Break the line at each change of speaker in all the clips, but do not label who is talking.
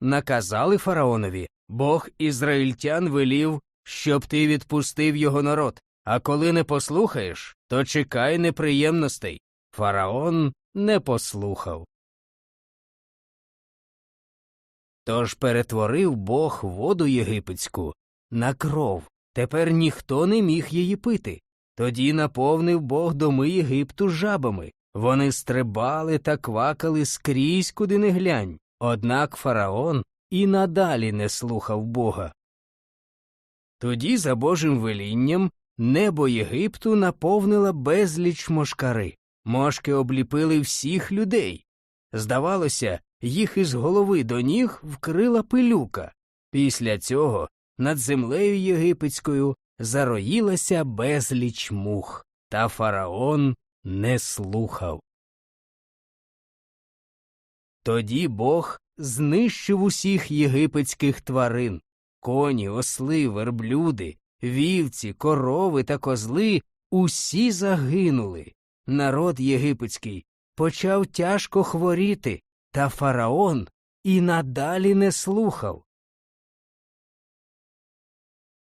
наказали фараонові Бог ізраїльтян велів, щоб ти відпустив його народ, а коли не послухаєш, то чекай неприємностей. Фараон не послухав. Тож перетворив Бог воду єгипетську на кров. Тепер ніхто не міг її пити. Тоді наповнив Бог доми Єгипту жабами. Вони стрибали та квакали скрізь, куди не глянь. Однак фараон і надалі не слухав Бога. Тоді, за Божим велінням, небо Єгипту наповнила безліч мошкари. Мошки обліпили всіх людей. Здавалося, їх із голови до ніг вкрила пилюка. Після цього над землею єгипетською зароїлася безліч мух, та фараон не слухав. Тоді Бог знищив усіх єгипетських тварин коні, осли, верблюди, вівці, корови та козли усі загинули. Народ єгипетський почав тяжко хворіти, та фараон і надалі не слухав.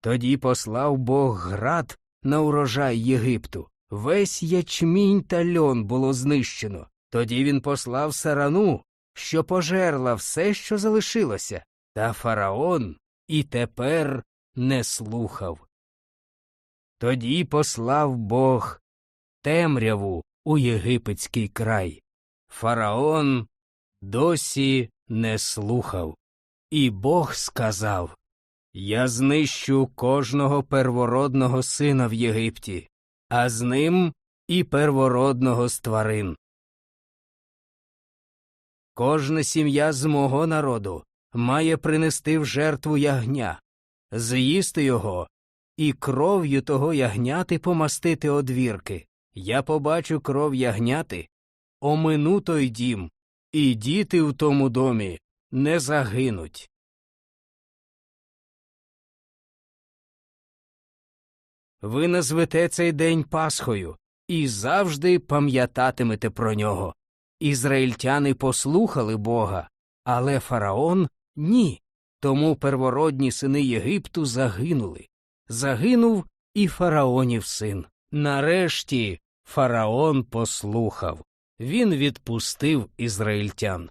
Тоді послав Бог град на урожай Єгипту. Весь ячмінь та льон було знищено. Тоді він послав сарану, що пожерла все, що залишилося, та фараон і тепер не слухав. Тоді послав Бог темряву у єгипетський край. Фараон досі не слухав. І Бог сказав Я знищу кожного первородного сина в Єгипті, а з ним і первородного з тварин. Кожна сім'я з мого народу має принести в жертву ягня, з'їсти його і кров'ю того ягняти помастити одвірки. Я побачу кров ягняти, омину той дім, і діти в тому домі не загинуть. Ви назвете цей день Пасхою і завжди пам'ятатимете про нього. Ізраїльтяни послухали Бога, але фараон ні. Тому первородні сини Єгипту загинули. Загинув і фараонів син. Нарешті фараон послухав. Він відпустив ізраїльтян.